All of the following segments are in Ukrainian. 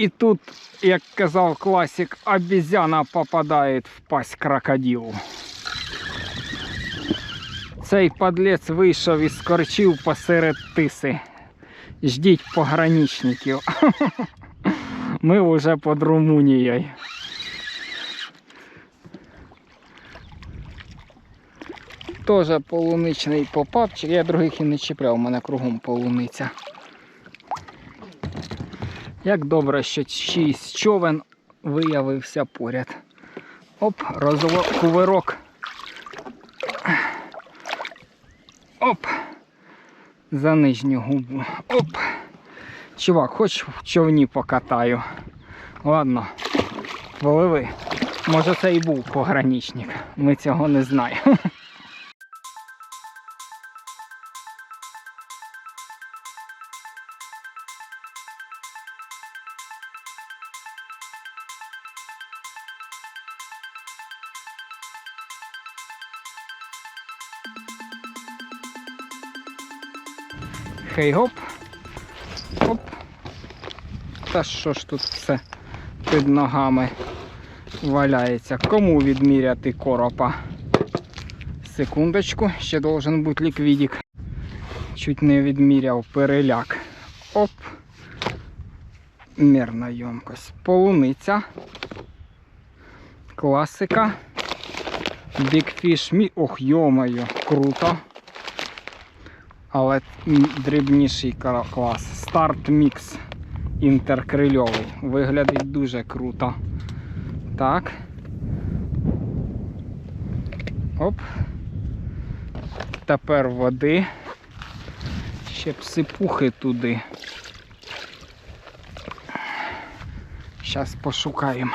І тут, як казав класик, обезьяна попадає в пасть крокодилу. Цей подлець вийшов і скорчив посеред тиси. Ждіть пограничників. Ми вже під Румунією. Теж полуничний попапчик. Я других і не чіпляв, у мене кругом полуниця. Як добре, що чийсь човен виявився поряд. Оп, розово кувирок. Оп. За нижню губу. Оп. Чувак, хоч в човні покатаю. Ладно, пливи. Може це і був пограничник. Ми цього не знаємо. Хей гоп. Оп. Та що ж тут все під ногами валяється? Кому відміряти коропа? Секундочку, ще должен бути ліквідик. Чуть не відміряв переляк. Оп. Мірна ємкость. Полуниця. Класика. Fish Meat. Ох, йомаю, круто але дрібніший клас. Старт мікс інтеркрильовий. Виглядить дуже круто. Так. Оп. Тепер води. Ще псипухи туди. Зараз пошукаємо.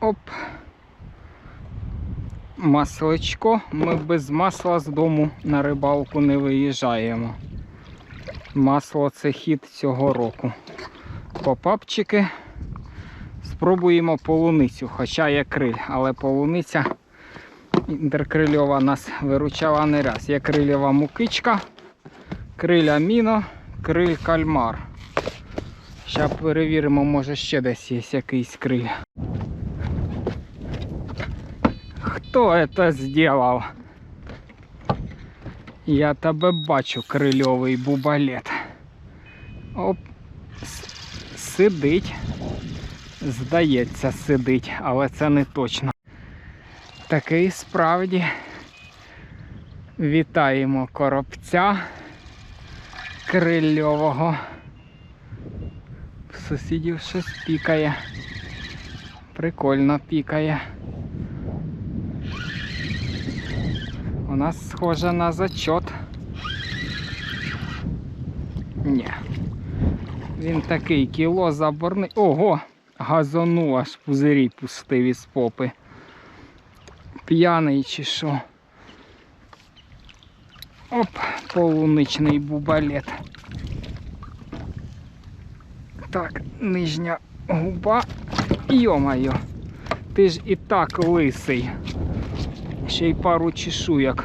Оп масличко. Ми без масла з дому на рибалку не виїжджаємо. Масло це хід цього року. Попапчики. Спробуємо полуницю, хоча є криль, але полуниця інтеркрильова нас виручала не раз. Є крильова мукичка, криль аміно, криль кальмар. Зараз перевіримо, може ще десь є якийсь криль. Хто это сделал? Я тебе бачу, крильовий бубалет. Оп, сидить. Здається, сидить, але це не точно. Такий справді. Вітаємо коробця крильового. Сусідів щось пікає. Прикольно пікає. У нас схоже на зачет. Ні. Він такий кіло заборний. Ого! Газону аж пузирі пустив із попи. П'яний чи що. Оп, полуничний бубалет. Так, нижня губа. Йо-моє, ти ж і так лисий. Ще й пару чешуєк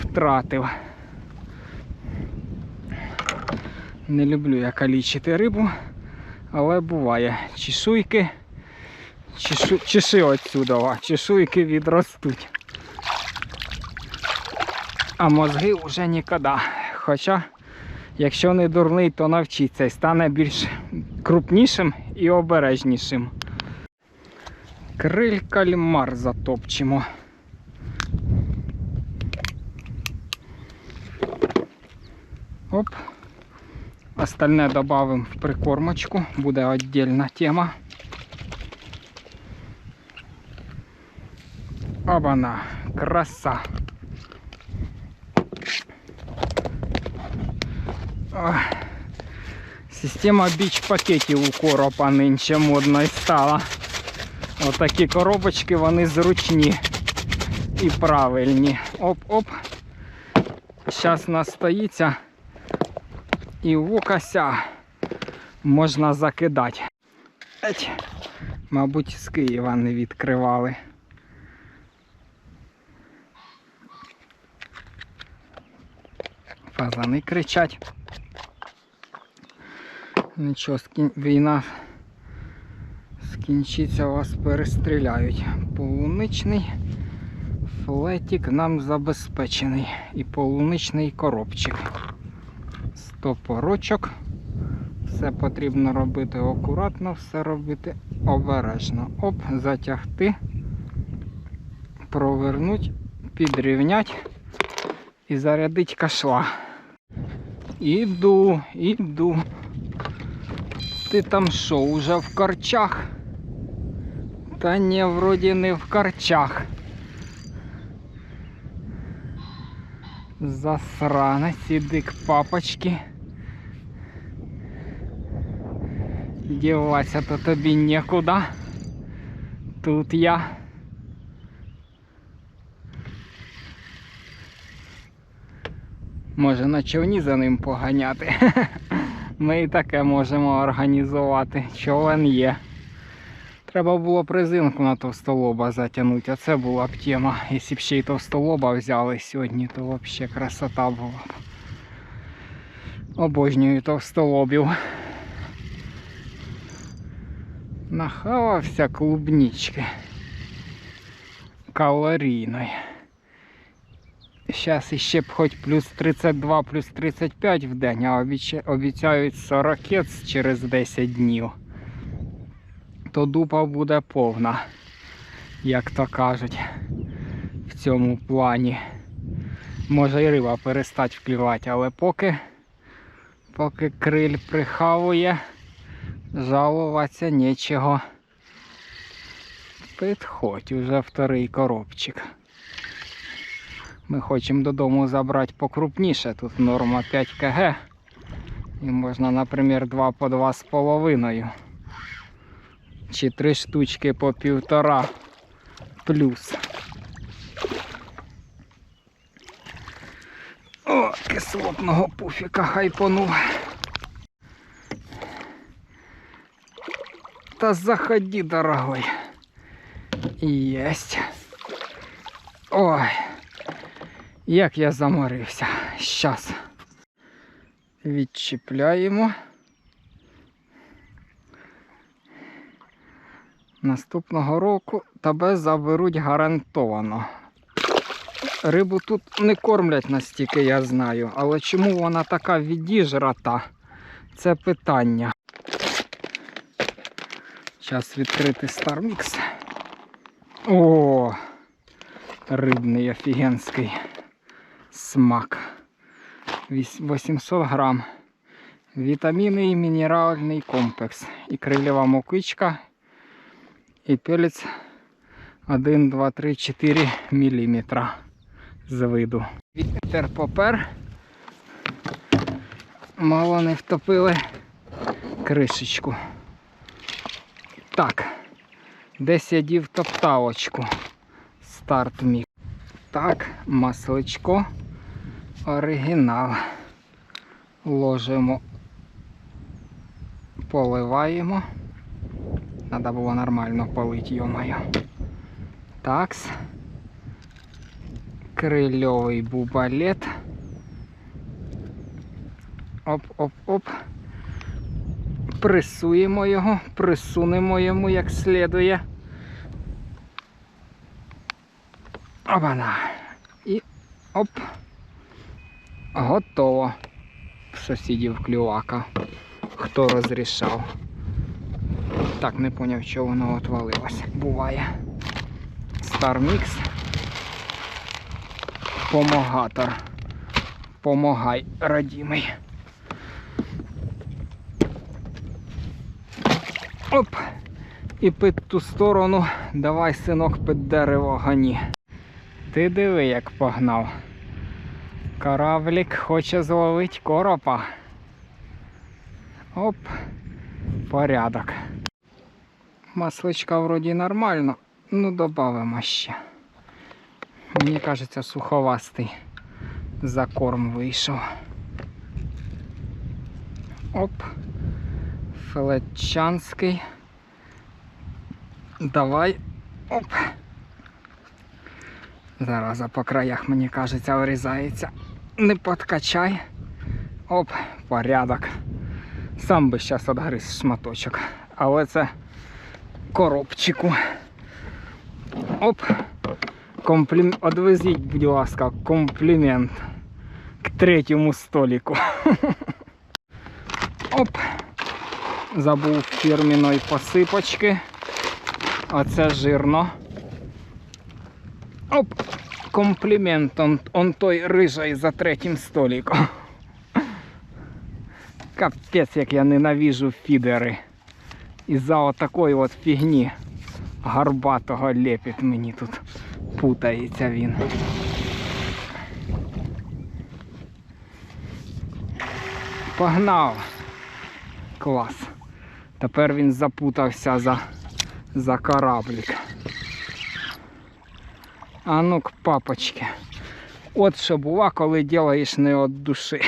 втратив. Не люблю я калічити рибу, але буває. Чешуйки. Чешу, чеши отсюда, чешуйки відростуть. А мозги вже ніколи. Хоча, якщо не дурний, то навчиться і стане більш крупнішим і обережнішим. Криль кальмар затопчемо. Оп. Остальне добавим в прикормочку, буде отдельна тема. Обана, краса. Ох. Система біч пакетів у коропа нинче модною стала. Отакі коробочки, вони зручні і правильні. Оп-оп. Зараз настоїться І в окася можна закидати. Еть. Мабуть, з Києва не відкривали. Фазани кричать. Нічого, скін... війна скінчиться, вас перестріляють. Полуничний флетик нам забезпечений. І полуничний коробчик. Стопорочок. Все потрібно робити акуратно, все робити обережно. Оп, затягти, провернуть, підрівнять і зарядить кашла. Іду, іду. Ти там що, уже в корчах? Та ні, вроді не в корчах. Засранець, іди к папочки. Діватися то тобі нікуди. Тут я. Може на човні за ним поганяти. Ми і таке можемо організувати. Човен є. Треба було б резинку на товстолоба затягнути, а це була б тема. Якщо б ще й товстолоба взяли сьогодні, то взагалі красота була б. Обожнюю товстолобів. Нахавався клубнички калорійної. Зараз іще б хоч плюс 32, плюс 35 в день, а обіця- обіцяють 40 через 10 днів. То дупа буде повна, як то кажуть, в цьому плані. Може і риба перестать вклівати, але поки, поки криль прихавує, жалуватися нічого. Підходь уже вторий коробчик. Ми хочемо додому забрати покрупніше. Тут норма 5 кг. І можна, наприклад, 2 по 2,5. Чи 3 штучки по півтора плюс. О, кислотного пуфіка хайпонув. Та заходи, дорогой. Єсть. Ой. Як я заморився. Щас. Відчіпляємо. Наступного року тебе заберуть гарантовано. Рибу тут не кормлять настільки, я знаю. Але чому вона така відіжрата? Це питання. Зараз відкрити Starmix. О! Рибний офігенський смак. 800 грам. Вітаміни і мінеральний комплекс. І крилєва мокичка. І пелець 1, 2, 3, 4 міліметра з виду. Вітер попер. Мало не втопили кришечку. Так. Десь я дів топтавочку. Старт мік. Так, масличко. Оригінал. Ложимо, поливаємо. Треба було нормально полити, йомаю. Такс. Крильовий бубалет. Оп-оп-оп. Пресуємо його, присунемо йому як слідує. Опана. І оп. Готово. Сусідів клювака. Хто розрішав. Так, не поняв, що воно отвалилось. Буває. Стармікс. Помогатор. Помагай, родимий. Оп! І під ту сторону давай, синок, під дерево гані. Ти диви, як погнав. Кораблік хоче зловити коропа. Оп, порядок. Масличка вроді нормально, ну додамо ще. Мені кажеться, суховастий закорм вийшов. Оп. Фелетчанський. Давай. Оп. Зараза по краях, мені кажеться, вирізається. Не подкачай. Оп, порядок. Сам би зараз відгриз шматочок. Але це коробчику. Оп. Комплім... Одвезіть, будь ласка, комплімент к третьому столику. Оп. Забув фірміної посипочки. А це жирно. Оп. Комплімент. Он, он той рижий за третім столиком. Капець, як я ненавижу фідери. Із-за отакої от фігні горбатого лепить мені тут путається він. Погнав. Клас. Тепер він запутався за, за кораблик. А ну-ка, папочки. От що бува, коли ділаєш не від душі.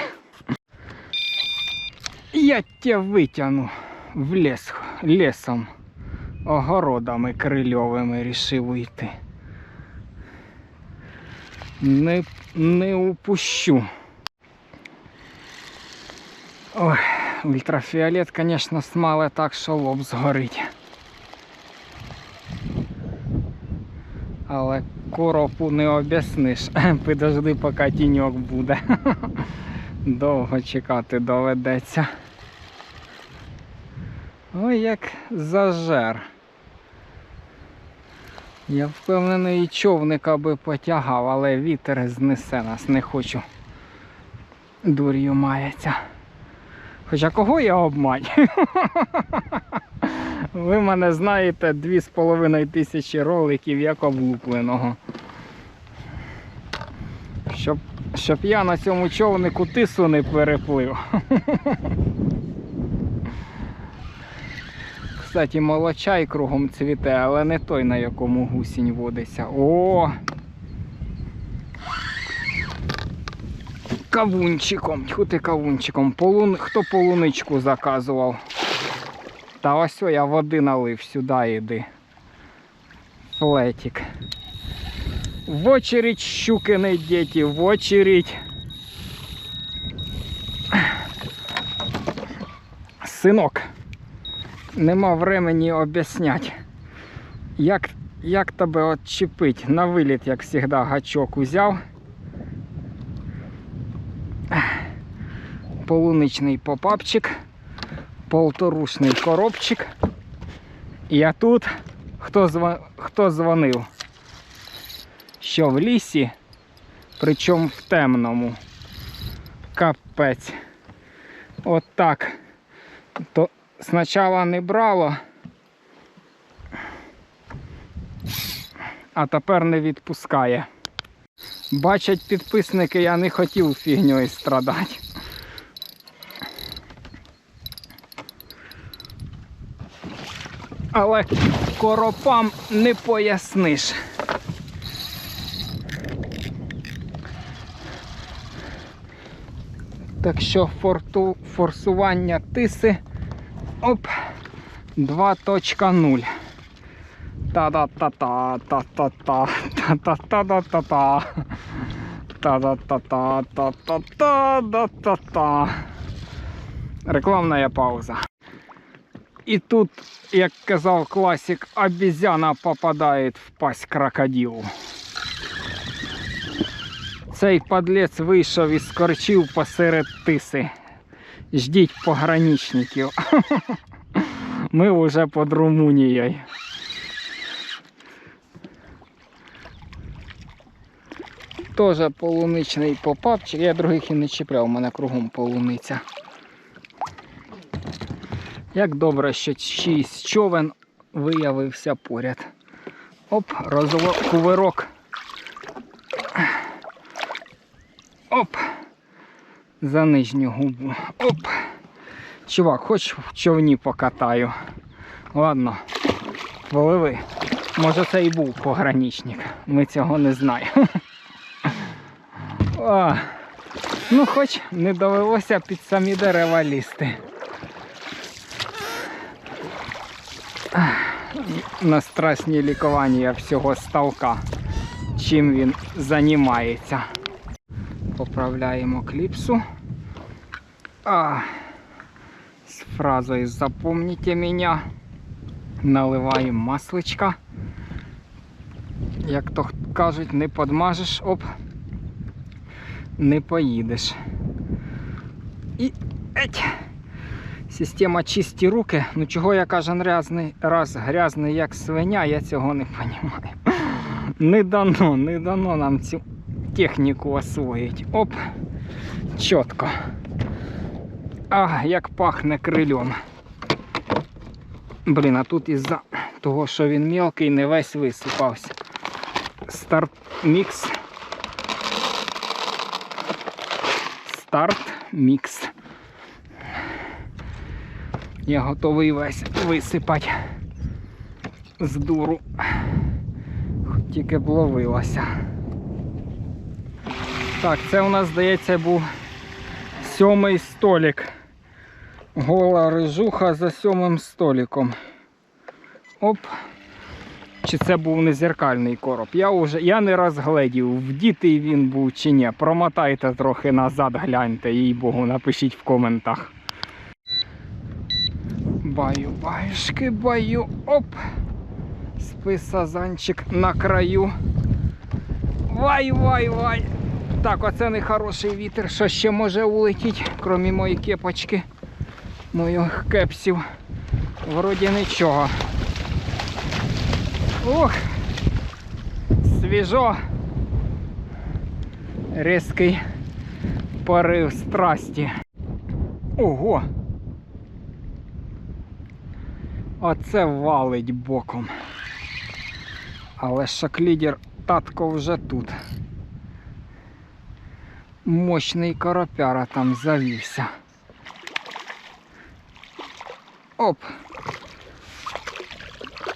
Я тебе витягну в ліс, лісом, огородами крильовими рішив уйти. Не, не упущу. Ой, ультрафіолет, звісно, смале так, що лоб згорить. Але коропу не об'ясниш. Підожди, поки тіньок буде. Довго чекати доведеться. Ой, як зажер. Я впевнений, і човника би потягав, але вітер знесе нас, не хочу. Дур'ю мається. Хоча кого я обманю? Ви мене знаєте 2,5 тисячі роликів як облупленого. Щоб, щоб я на цьому човнику тису не переплив. Кстати, молочай кругом цвіте, але не той, на якому гусінь водиться. О! Кавунчиком, тьху ти кавунчиком. Полун... Хто полуничку заказував? Та ось о, я води налив сюди йди. Флетик. В очередь, щукини діти, в очередь. Синок, нема времени об'яснять, як, як тебе отчепить. На виліт, як завжди, гачок узяв. Полуничний попапчик, полторушний коробчик. А тут хто, зва... хто дзвонив? Що в лісі, причому в темному. Капець. От так. То спочатку не брало, а тепер не відпускає. Бачать підписники, я не хотів фігньою страдати. Але коропам не поясниш. Так що форту, форсування тиси оп 2.0. Та-да-та-та, та-та-та, та-та-та-та-та-та. Та-да-та-та, та-та-та, та-та-та. Рекламна пауза. І тут, як казав класик, обезьяна попадає в пасть крокодилу. Цей подлець вийшов і скорчив посеред тиси. Ждіть пограничників. Ми вже під Румунією. Теж полуничний попапчик. Я других і не чіпляв, у мене кругом полуниця. Як добре, що чийсь човен виявився поряд. Оп, кувирок. Оп. За нижню губу. Оп. Чувак, хоч в човні покатаю. Ладно, пливи. Може це і був пограничник. Ми цього не знаємо. Ну хоч не довелося під самі дерева лізти. На страшні лікування всього ставка, чим він займається. Поправляємо кліпсу. А, з фразою Запомните меня. Наливаємо масличка. Як то кажуть, не подмажеш, оп, не поїдеш. І еть. Система чисті руки. Ну чого я кожен грязний, раз грязний як свиня, я цього не розумію. Не дано, не дано нам цю техніку освоїть. Оп, чітко. А, як пахне крильом. Блін, а тут із-за того, що він мілкий, не весь висипався. Старт мікс. Старт мікс. Я готовий весь висипати з дуру. Хоч Тільки б ловилося. Так, це у нас, здається, був сьомий столик. Гола рижуха за сьомим столиком. Оп. Чи це був незеркальний короб? Я вже я не розгледів, вдітий він був чи ні. Промотайте трохи назад, гляньте, їй богу, напишіть в коментах. Баю, баюшки, баю. Оп. Спи сазанчик на краю. Вай, вай, вай. Так, оце не хороший вітер. Що ще може улетіти, крім моєї кепочки, моїх кепсів. Вроді нічого. Ух! Свіжо. Різкий порив страсті. Ого! Оце валить боком. Але шаклідер татко вже тут. Мощний коропяра там завівся. Оп!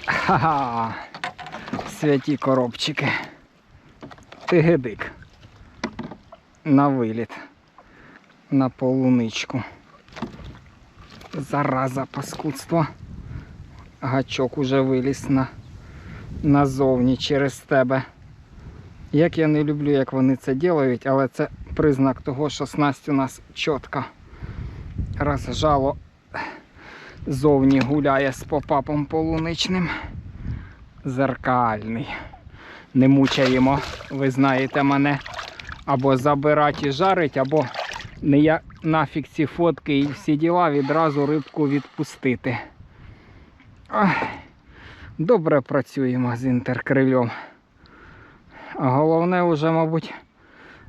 Ха-ха! Святі коробчики. Тигедик. На виліт. На полуничку. Зараза паскудство. Гачок уже виліз на, назовні через тебе. Як я не люблю, як вони це ділають, але це признак того, що снасть у нас чітка. Раз жало зовні гуляє з попапом полуничним. Зеркальний. Не мучаємо, ви знаєте мене. Або забирати і жарить, або не я нафіг ці фотки і всі діла відразу рибку відпустити. Ах, добре працюємо з інтеркрильом. Головне вже, мабуть,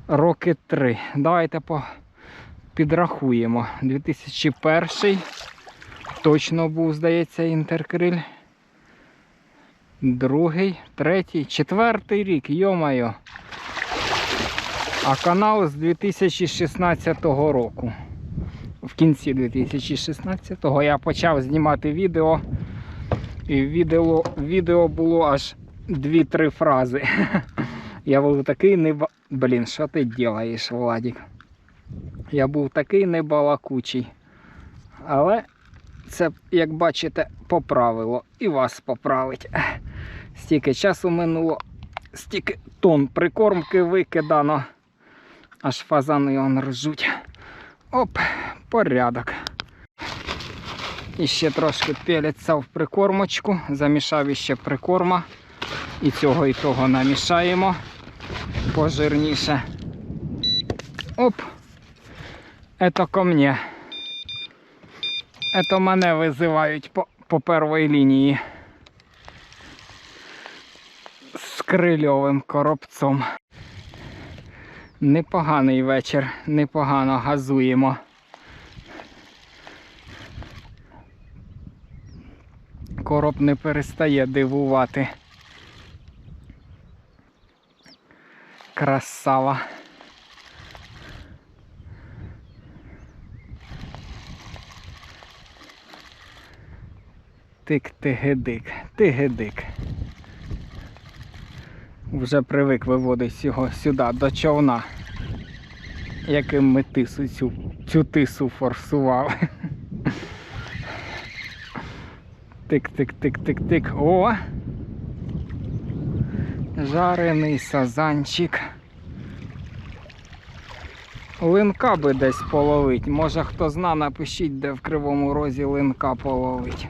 роки три. Давайте підрахуємо. 2001 точно був, здається, інтеркриль. Другий, третій, четвертий рік, йомайо. А канал з 2016 року. В кінці 2016-го я почав знімати відео. І відео, відео було аж 2-3 фрази. Я був такий не... Блін, що ти робиш, Владик? Я був такий небалакучий. Але це, як бачите, поправило і вас поправить. Стільки часу минуло, стільки тонн прикормки викидано. Аж фазани он ржуть. Оп, порядок. І ще трошки пелеться в прикормочку. Замішав іще прикорма. І цього і того намішаємо пожирніше. Оп! Это ко мне. Это мене визивають по, по первій лінії. З крильовим коробцом. Непоганий вечір, непогано газуємо. Короб не перестає дивувати. Красава. Тик тигедик, тигедик. Вже привик виводить його сюди, до човна. Яким ми тису цю, цю тису форсували. Тик-тик-тик-тик-тик. О! Жарений сазанчик. Линка би десь половить. Може хто зна, напишіть, де в кривому розі линка половить.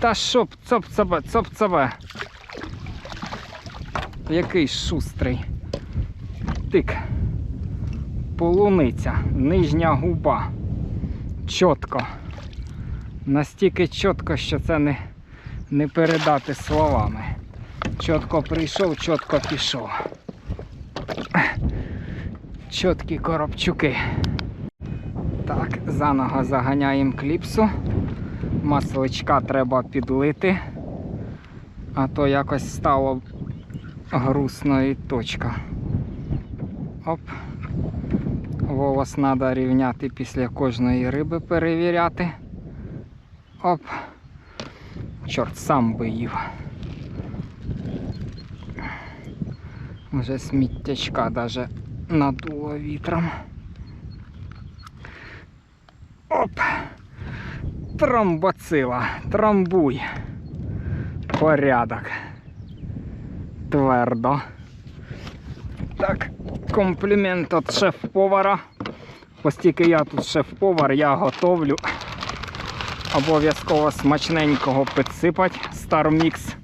Та б, цоп цабе, цоп цабе. Який шустрий. Тик. Полуниця, нижня губа. Чітко. Настільки чітко, що це не, не передати словами. Чітко прийшов, чітко пішов. Чіткі коробчуки. Так, заново заганяємо кліпсу. Масличка треба підлити, а то якось стало грустно і точка. Оп. Волос треба рівняти після кожної риби перевіряти. Оп. Чорт сам би їв. Вже сміттячка даже надуло вітром. Оп! Тромбоцила, трамбуй. Порядок. Твердо. Так, комплімент від шеф-повара. Оскільки я тут шеф-повар, я готовлю. Обов'язково смачненького Star Mix.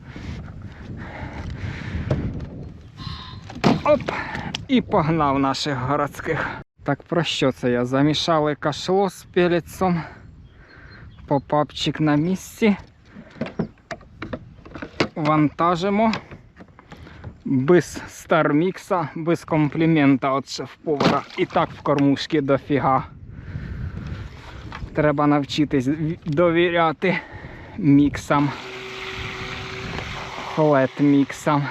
Оп! І погнав наших городських. Так про що це я? Замішали кашло з пелецом. Попапчик на місці. Вантажимо. Без стармікса, без комплімента від шеф-повара. І так в кормушки дофіга. Треба навчитись довіряти міксам. Флет міксам.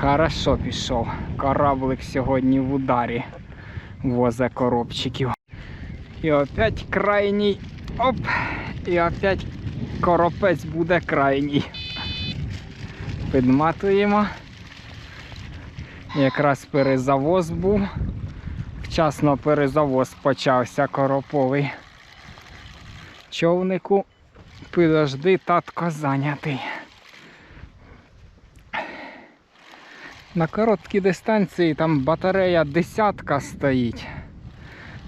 Хорошо пішов. Кораблик сьогодні в ударі возе коробчиків. І опять крайній. Оп! І опять коропець буде крайній. Підматуємо. Якраз перезавоз був. Вчасно перезавоз почався короповий. Човнику підожди, татко зайнятий. На короткій дистанції там батарея десятка стоїть.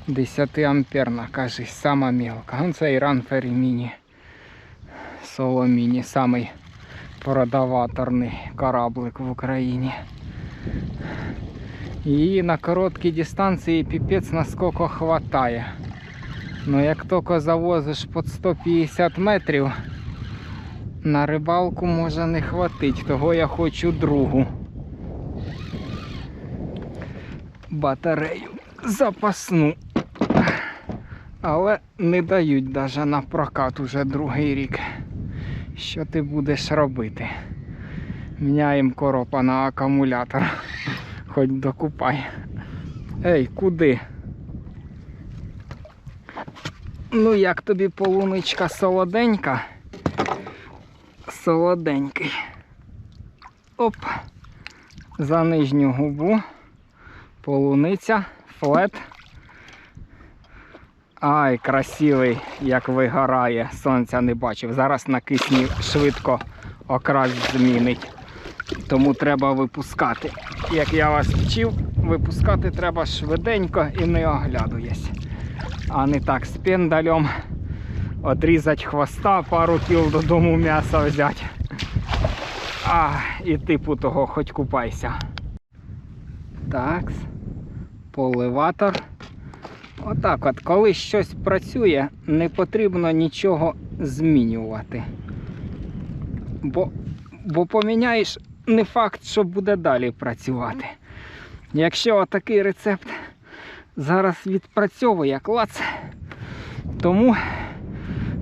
10 амперна, кажись, сама мілка. Ну, це Іран Феріміні. Соломіні, самий продаваторний кораблик в Україні. І на короткій дистанції піпець наскільки хватає. Ну як тільки завозиш під 150 метрів, на рибалку може не хватить, того я хочу другу. Батарею запасну. Але не дають даже на прокат уже другий рік. Що ти будеш робити? Міняємо коропа на акумулятор. Хоч докупай. Ей, куди? Ну як тобі полуничка солоденька? Солоденький. Оп. За нижню губу. Полуниця, флет. Ай, красивий, як вигорає. Сонця не бачив. Зараз на кисні швидко окрас змінить. Тому треба випускати. Як я вас вчив, випускати треба швиденько і не оглядуєсь. А не так з пендалем одрізати хвоста, пару кіл додому м'яса взяти. А, і типу того хоч купайся. Так. Поливатор. Отак от, коли щось працює, не потрібно нічого змінювати. Бо, бо поміняєш не факт, що буде далі працювати. Якщо отакий рецепт зараз відпрацьовує клац, тому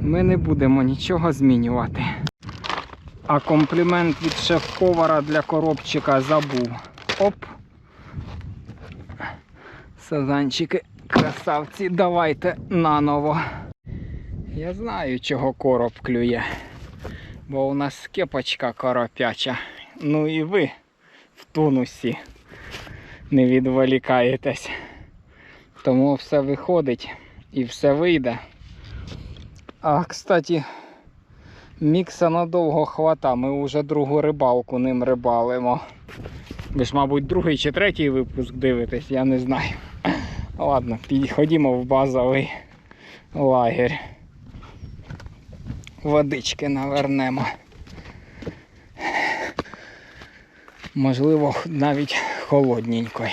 ми не будемо нічого змінювати. А комплімент від шеф-повара для коробчика забув. Оп. Сазанчики, красавці, давайте наново. Я знаю, чого короб клює. Бо у нас кепочка коропяча. Ну і ви в тонусі не відволікаєтесь. Тому все виходить і все вийде. А, кстати, мікса надовго хвата. Ми вже другу рибалку ним рибалимо. Ви ж, мабуть, другий чи третій випуск дивитесь, я не знаю. Ладно, пі- ходімо в базовий лагерь. Водички навернемо. Можливо, навіть холодненької.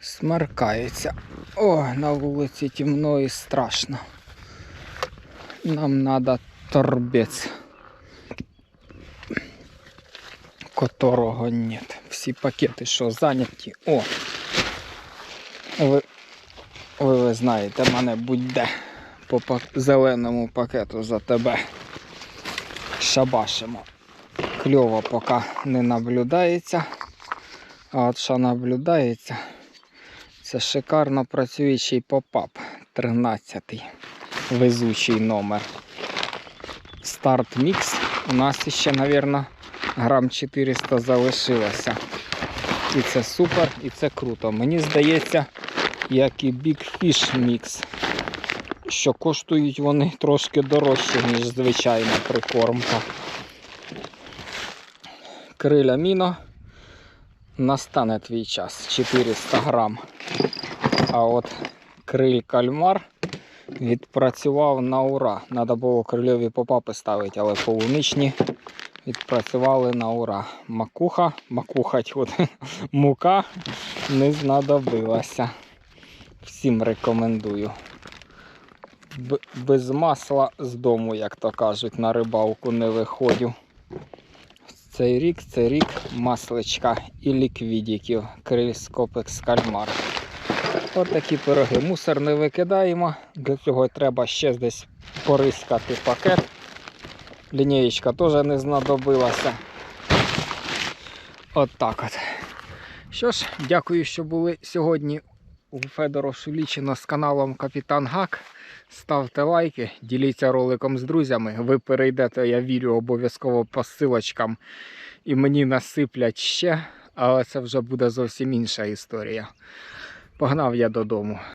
Смеркається. О, на вулиці темно і страшно. Нам треба торбець. Которого нет. Всі пакети, що зайняті. О! Ви, ви, ви знаєте, мене будь-де по пак- зеленому пакету за тебе шабашимо. Кльово поки не наблюдається. А от що наблюдається, це шикарно працюючий попап 13 везучий номер. Старт мікс. У нас ще, мабуть, грам 400 залишилося. І це супер, і це круто. Мені здається, як і Big Fish Mix, що коштують вони трошки дорожче, ніж звичайна прикормка. Криля міно. Настане твій час 400 грам. А от криль кальмар відпрацював на ура. Треба було крильові попапи ставити, але полуничні відпрацювали на ура. Макуха, макуха тьфу, мука не знадобилася. Всім рекомендую. Без масла з дому, як то кажуть, на рибалку не виходжу. Цей рік це рік масличка і ліквідіків, крильскопекс кальмар. От такі пироги. Мусор не викидаємо. Для цього треба ще десь порискати пакет. Лінієчка теж не знадобилася. От так от. Що ж, дякую, що були сьогодні у Федора Шулічина з каналом Капітан Гак. Ставте лайки, діліться роликом з друзями. Ви перейдете, я вірю, обов'язково по силочкам і мені насиплять ще, але це вже буде зовсім інша історія. Погнав я додому.